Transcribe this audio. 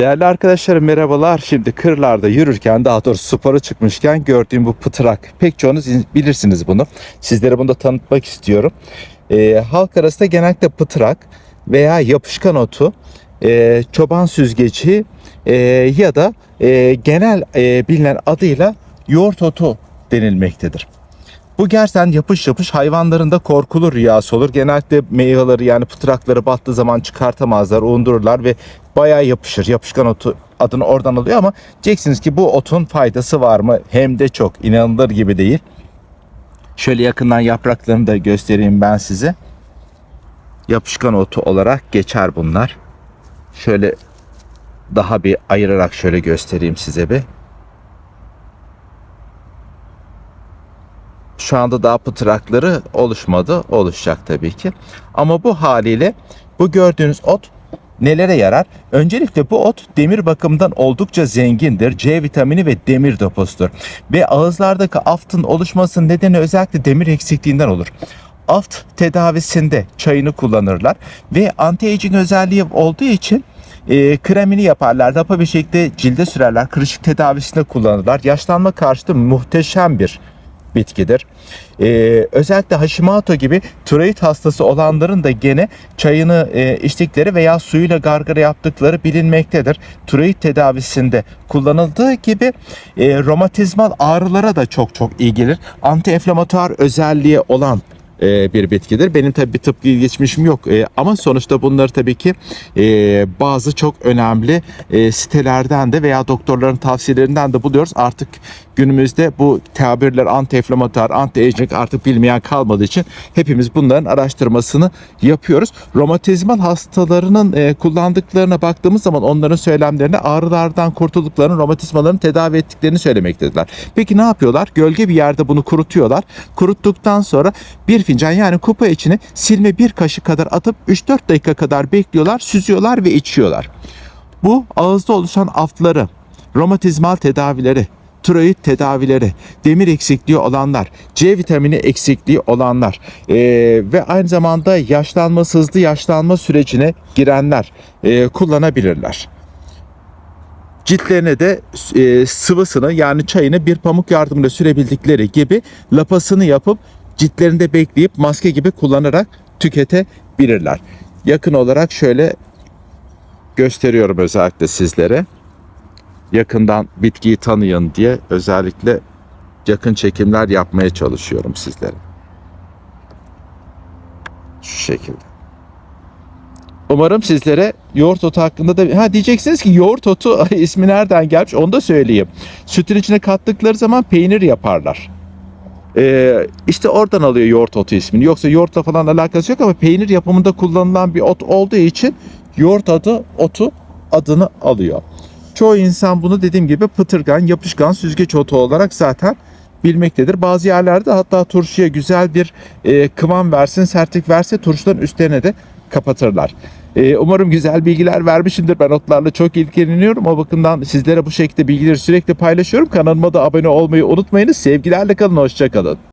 Değerli arkadaşlarım merhabalar. Şimdi kırlarda yürürken daha doğrusu spora çıkmışken gördüğüm bu pıtırak. Pek çoğunuz bilirsiniz bunu. Sizlere bunu da tanıtmak istiyorum. Ee, halk arasında genellikle pıtırak veya yapışkan otu, e, çoban süzgeci e, ya da e, genel e, bilinen adıyla yoğurt otu denilmektedir. Bu gerçekten yapış yapış hayvanların da korkulu rüyası olur. Genellikle meyveleri yani pıtrakları battığı zaman çıkartamazlar, undururlar ve bayağı yapışır. Yapışkan otu adını oradan alıyor ama diyeceksiniz ki bu otun faydası var mı? Hem de çok inanılır gibi değil. Şöyle yakından yapraklarını da göstereyim ben size. Yapışkan otu olarak geçer bunlar. Şöyle daha bir ayırarak şöyle göstereyim size bir. Şu anda daha pıtrakları oluşmadı. Oluşacak tabii ki. Ama bu haliyle bu gördüğünüz ot nelere yarar? Öncelikle bu ot demir bakımından oldukça zengindir. C vitamini ve demir deposudur. Ve ağızlardaki aftın oluşmasının nedeni özellikle demir eksikliğinden olur. Aft tedavisinde çayını kullanırlar ve anti-aging özelliği olduğu için e, kremini yaparlar. Lapa bir şekilde cilde sürerler. Kırışık tedavisinde kullanırlar. Yaşlanma karşıtı muhteşem bir bitkidir. Ee, özellikle Hashimoto gibi tiroid hastası olanların da gene çayını e, içtikleri veya suyuyla gargara yaptıkları bilinmektedir. Tiroid tedavisinde kullanıldığı gibi e, romatizmal ağrılara da çok çok iyi gelir. Anti-enflamatuar özelliği olan e, bir bitkidir. Benim tabii bir tıp geçmişim yok E, ama sonuçta bunları tabii ki e, bazı çok önemli e, sitelerden de veya doktorların tavsiyelerinden de buluyoruz. Artık günümüzde bu tabirler anti-enflamatuar, anti-aging artık bilmeyen kalmadığı için hepimiz bunların araştırmasını yapıyoruz. Romatizmal hastalarının e, kullandıklarına baktığımız zaman onların söylemlerine ağrılardan kurtulduklarını, romatizmalarını tedavi ettiklerini söylemektediler. Peki ne yapıyorlar? Gölge bir yerde bunu kurutuyorlar. Kuruttuktan sonra bir fincan yani kupa içine silme bir kaşık kadar atıp 3-4 dakika kadar bekliyorlar, süzüyorlar ve içiyorlar. Bu ağızda oluşan aftları, romatizmal tedavileri, tiroid tedavileri, demir eksikliği olanlar, C vitamini eksikliği olanlar eee, ve aynı zamanda yaşlanma, hızlı yaşlanma sürecine girenler eee, kullanabilirler. Ciltlerine de e, sıvısını yani çayını bir pamuk yardımıyla sürebildikleri gibi lapasını yapıp ciltlerinde bekleyip maske gibi kullanarak tüketebilirler. Yakın olarak şöyle gösteriyorum özellikle sizlere. Yakından bitkiyi tanıyın diye özellikle yakın çekimler yapmaya çalışıyorum sizlere. Şu şekilde. Umarım sizlere yoğurt otu hakkında da... Ha diyeceksiniz ki yoğurt otu ismi nereden gelmiş onu da söyleyeyim. Sütün içine kattıkları zaman peynir yaparlar. Ee, işte oradan alıyor yoğurt otu ismini. Yoksa yoğurtla falan alakası yok ama peynir yapımında kullanılan bir ot olduğu için yoğurt adı otu adını alıyor. Çoğu insan bunu dediğim gibi pıtırgan, yapışkan, süzgeç otu olarak zaten bilmektedir. Bazı yerlerde hatta turşuya güzel bir e, kıvam versin, sertlik verse turşuların üstlerine de kapatırlar. E, umarım güzel bilgiler vermişimdir. Ben otlarla çok ilgileniyorum. O bakımdan sizlere bu şekilde bilgileri sürekli paylaşıyorum. Kanalıma da abone olmayı unutmayınız. Sevgilerle kalın, hoşçakalın.